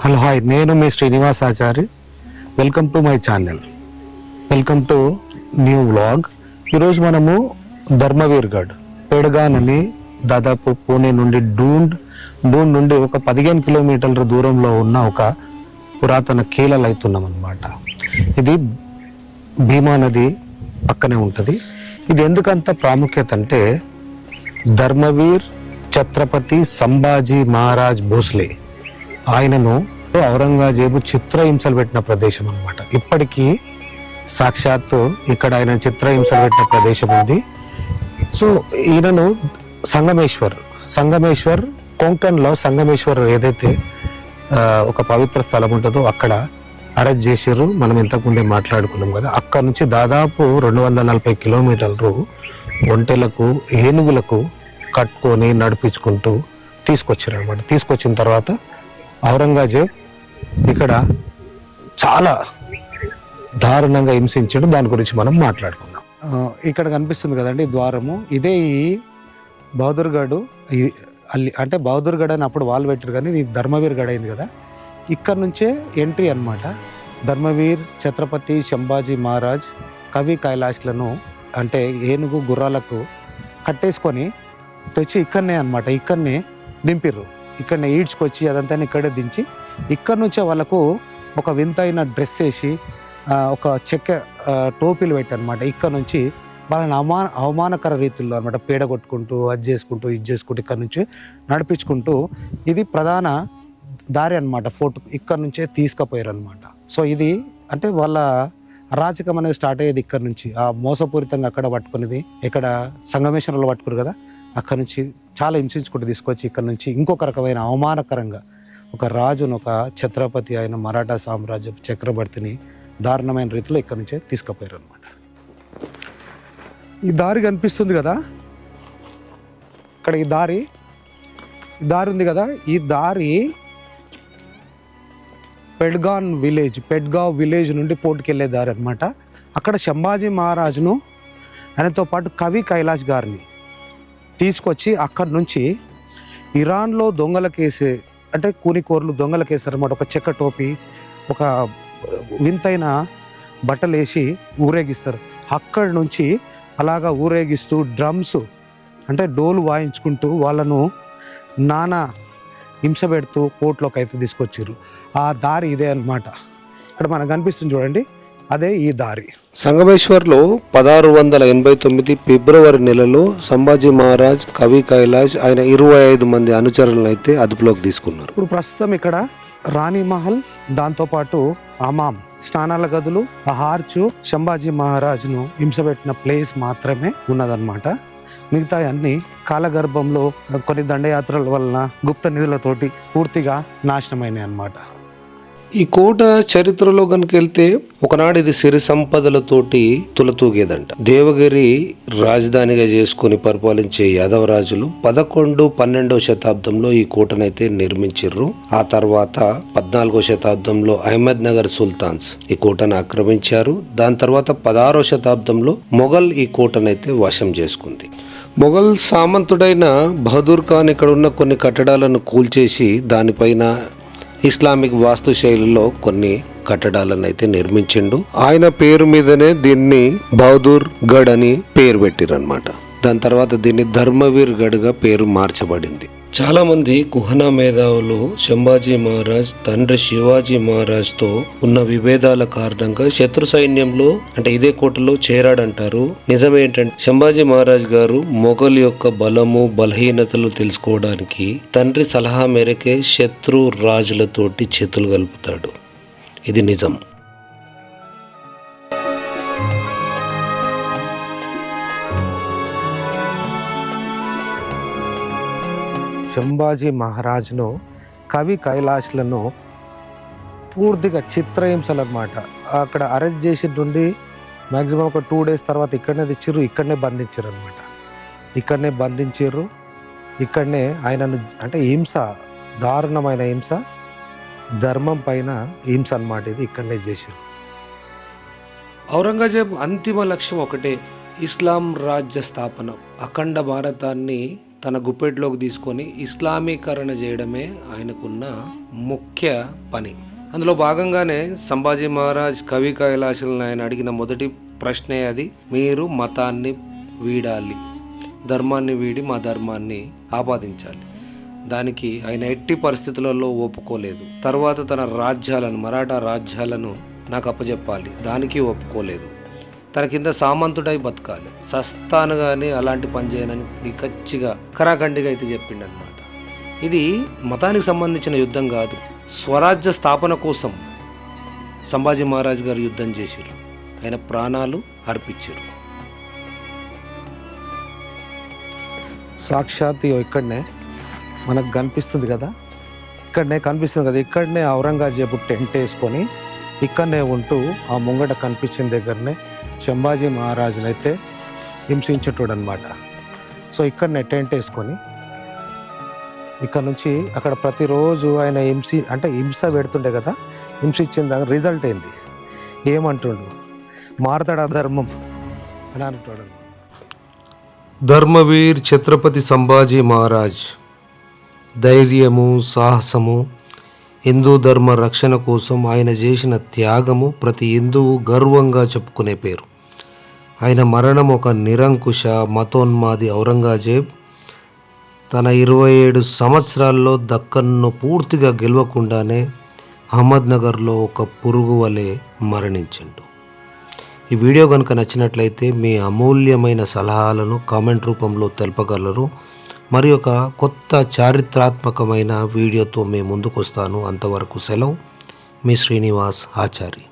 Hello hi. నేను మీ Srinivas Achari welcome to my channel welcome to new vlog ఈరోజు మనము ధర్మవీర్గఢ్ పెడగాన్ అని దాదాపు పూణే నుండి డూండ్ డూండ్ నుండి ఒక పదిహేను కిలోమీటర్ల దూరంలో ఉన్న ఒక పురాతన కీలలు అవుతున్నాం అనమాట ఇది భీమా నది పక్కనే ఉంటుంది. ఇది ఎందుకంత ప్రాముఖ్యత అంటే ధర్మవీర్ ఛత్రపతి సంభాజీ మహారాజ్ భోస్లే ఆయనను ఔరంగజేబు చిత్రహింసలు పెట్టిన ప్రదేశం అనమాట ఇప్పటికీ సాక్షాత్తు ఇక్కడ ఆయన చిత్రహింసలు పెట్టిన ప్రదేశం ఉంది. సో ఈయనను సంగమేశ్వర్ సంగమేశ్వర్ కొంకన్లో సంగమేశ్వర్ ఏదైతే ఒక పవిత్ర స్థలం ఉంటుందో అక్కడ అరెస్ట్ చేసిర్రు. మనం ఇంతకుముందే మాట్లాడుకున్నాం కదా. అక్కడ నుంచి దాదాపు రెండు వందల నలభై కిలోమీటర్లు ఒంటెలకు ఏనుగులకు కట్టుకొని నడిపించుకుంటూ తీసుకొచ్చారు అనమాట తీసుకొచ్చిన తర్వాత ఔరంగజేబ్ ఇక్కడ చాలా దారుణంగా హింసించడం. దాని గురించి మనం మాట్లాడుకుందాం. ఇక్కడ కనిపిస్తుంది కదండి ద్వారము. ఇదే ఈ బహదూర్గఢ్ అల్లి అంటే బహదూర్గఢ్ అని అప్పుడు వాళ్ళు పెట్టారు కానీ ఇది ధర్మవీర్ గఢ్ అయింది కదా. ఇక్కడ నుంచే ఎంట్రీ అన్నమాట. ధర్మవీర్ ఛత్రపతి శంభాజీ మహారాజ్ కవి కైలాష్లను అంటే ఏనుగు గుర్రాలకు కట్టేసుకొని తెచ్చి ఇక్కడనే అనమాట ఇక్కడనే దింపిర్రు. ఇక్కడనే ఈడ్చుకొచ్చి అదంతా ఇక్కడే దించి ఇక్కడ నుంచే వాళ్ళకు ఒక వింతైన డ్రెస్ వేసి ఒక చెక్క టోపీలు పెట్టనమాట ఇక్కడ నుంచి వాళ్ళని అవమాన అవమానకర రీతిలో అనమాట పేడ కొట్టుకుంటూ అది చేసుకుంటూ ఇది చేసుకుంటూ ఇక్కడ నుంచి నడిపించుకుంటూ ఇది ప్రధాన దారి అనమాట ఫోర్ట్ ఇక్కడ నుంచే తీసుకుపోయారు అనమాట సో ఇది అంటే వాళ్ళ అరాచకం అనేది స్టార్ట్ అయ్యేది ఇక్కడ నుంచి. ఆ మోసపూరితంగా అక్కడ పట్టుకునేది ఇక్కడ సంగమేశ్వరంలో పట్టుకురు కదా అక్కడ నుంచి చాలా హింసించుకుంటూ తీసుకొచ్చి ఇక్కడ నుంచి ఇంకొక రకమైన అవమానకరంగా ఒక రాజును ఒక ఛత్రపతి అయిన మరాఠా సామ్రాజ్య చక్రవర్తిని దారుణమైన రీతిలో ఇక్కడ నుంచే తీసుకుపోయారు అనమాట ఈ దారి కనిపిస్తుంది కదా? ఇక్కడ ఈ దారి దారి ఉంది కదా? ఈ దారి పెడ్గాన్ విలేజ్ పెడ్గావ్ విలేజ్ నుండి పోర్టుకెళ్ళే దారి అనమాట అక్కడ శంభాజీ మహారాజును ఆయనతో పాటు కవి కైలాష్ గారిని తీసుకొచ్చి అక్కడి నుంచి ఇరాన్లో దొంగలకేసే అంటే కూనికోర్లు దొంగలకేసారన్నమాట ఒక చెక్క టోపీ ఒక వింతైన బట్టలు వేసి ఊరేగిస్తారు. అక్కడి నుంచి అలాగా ఊరేగిస్తూ డ్రమ్స్ అంటే డోలు వాయించుకుంటూ వాళ్ళను నానా హింస పెడుతూ కోర్టులోకి అయితే తీసుకొచ్చారు ఆ దారి ఇదే అన్నమాట. ఇక్కడ మనకు కనిపిస్తుంది చూడండి. అదే ఈ దారి. సంగమేశ్వర్లో పదహారు వందల ఎనభై తొమ్మిది ఫిబ్రవరి నెలలో సంభాజీ మహారాజ్ కవి కైలాష్ ఆయన ఇరవై ఐదు మంది అనుచరులను అయితే అదుపులోకి తీసుకున్నారు. ఇప్పుడు ప్రస్తుతం ఇక్కడ రాణి మహల్ దాంతోపాటు అమాం స్నానాల గదులు ఆ హార్చు శంభాజీ మహారాజును హింసపెట్టిన ప్లేస్ మాత్రమే ఉన్నదన్నమాట. మిగతా అన్ని కాలగర్భంలో కొన్ని దండయాత్రల వలన గుప్త నిధులతోటి పూర్తిగా నాశనమైనాయి అన్నమాట ఈ కోట చరిత్రలో కనుక వెళ్తే ఒకనాడు ఇది సిరి సంపదలతోటి తులతూగేదంట. దేవగిరి రాజధానిగా చేసుకుని పరిపాలించే యాదవరాజులు పదకొండు పన్నెండవ శతాబ్దంలో ఈ కోటనైతే నిర్మించిర్రు. ఆ తర్వాత పద్నాలుగో శతాబ్దంలో అహ్మద్ నగర్ సుల్తాన్స్ ఈ కోటను ఆక్రమించారు. దాని తర్వాత పదహారో శతాబ్దంలో మొఘల్ ఈ కోటనైతే వశం చేసుకుంది. మొఘల్ సామంతుడైన బహదూర్ ఖాన్ ఇక్కడ ఉన్న కొన్ని కట్టడాలను కూల్చేసి దానిపైన ఇస్లామిక్ వాస్తు శైలిలో కొన్ని కట్టడాలను అయితే నిర్మించిండు. ఆయన పేరు మీదనే దీన్ని బహదూర్ గఢ్ అని పేరు పెట్టిరన్నమాట. దాని తర్వాత దీన్ని ధర్మవీర్ గఢ్గా పేరు మార్చబడింది. చాలామంది కుహనా మేధావులు శంభాజీ మహారాజ్ తండ్రి శివాజీ మహారాజ్తో ఉన్న విభేదాల కారణంగా శత్రు సైన్యంలో అంటే ఇదే కోటలో చేరాడంటారు. నిజమేంటంటే శంభాజీ మహారాజ్ గారు మొఘల్ యొక్క బలము బలహీనతలు తెలుసుకోవడానికి తండ్రి సలహా మేరకే శత్రు రాజులతోటి చేతులు కలుపుతాడు. ఇది నిజం. శంభాజీ మహారాజును కవి కైలాష్లను పూర్తిగా చిత్రహింసలు అనమాట అక్కడ అరెస్ట్ చేసి నుండి మ్యాక్సిమం ఒక టూ డేస్ తర్వాత ఇక్కడనే తెచ్చారు ఇక్కడనే బంధించారు అనమాట ఇక్కడనే బంధించారు ఇక్కడనే ఆయనను అంటే హింస దారుణమైన హింస ధర్మం పైన హింస అనమాట ఇది ఇక్కడనే చేశారు ఔరంగజేబ్ అంతిమ లక్ష్యం ఒకటే ఇస్లాం రాజ్య స్థాపన అఖండ భారతాన్ని తన గుప్పెట్లోకి తీసుకొని ఇస్లామీకరణ చేయడమే ఆయనకున్న ముఖ్య పని. అందులో భాగంగానే సంభాజీ మహారాజ్ కవి కైలాసులను ఆయన అడిగిన మొదటి ప్రశ్నే అది మీరు మతాన్ని వీడాలి ధర్మాన్ని వీడి మా ధర్మాన్ని ఆపాదించాలి. దానికి ఆయన ఎట్టి పరిస్థితులలో ఒప్పుకోలేదు. తర్వాత తన రాజ్యాలను మరాఠా రాజ్యాలను నాకు అప్పజెప్పాలి. దానికి ఒప్పుకోలేదు. తన కింద సామంతుడై బతకాలి. సస్తాను కానీ అలాంటి పని చేయనని నిఖచ్చిగా కరాఖండిగా అయితే చెప్పిండనమాట ఇది మతానికి సంబంధించిన యుద్ధం కాదు స్వరాజ్య స్థాపన కోసం సంభాజీ మహారాజ్ గారు యుద్ధం చేశారు ఆయన ప్రాణాలు అర్పించారు సాక్షాత్ ఇక్కడనే మనకు కనిపిస్తుంది కదా? ఇక్కడనే కనిపిస్తుంది కదా? ఇక్కడనే ఔరంగజేబు టెంట్ వేసుకొని ఇక్కడనే ఉంటూ ఆ ముంగట కనిపించిన దగ్గరనే శంభాజీ మహారాజుని అయితే హింసించేటోడు అనమాట సో ఇక్కడనే టెంట్ వేసుకొని ఇక్కడ నుంచి అక్కడ ప్రతిరోజు ఆయన హింసి అంటే హింస పెడుతుండే కదా హింస ఇచ్చిన దాని రిజల్ట్ ఏంది? ఏమంటుండు? మారతాడు ధర్మం? అని అంటాడు. ధర్మవీర్ ఛత్రపతి సంభాజీ మహారాజ్ ధైర్యము సాహసము హిందూ ధర్మ రక్షణ కోసం ఆయన చేసిన త్యాగము ప్రతి హిందువు గర్వంగా చెప్పుకునే పేరు. ఆయన మరణం ఒక నిరంకుశ మతోన్మాది ఔరంగజేబ్. తన ఇరవై ఏడు సంవత్సరాల్లో దక్కన్ను పూర్తిగా గెలవకుండానే అహ్మద్నగర్లో ఒక పురుగు వలె మరణించిండు. ఈ వీడియో కనుక నచ్చినట్లయితే మీ అమూల్యమైన సలహాలను కామెంట్ రూపంలో తెలపగలరు. మరి ఒక కొత్త చారిత్రాత్మకమైన వీడియోతో మీ ముందుకు వస్తాను అంతవరకు సెలవు. మీ శ్రీనివాస్ ఆచారి.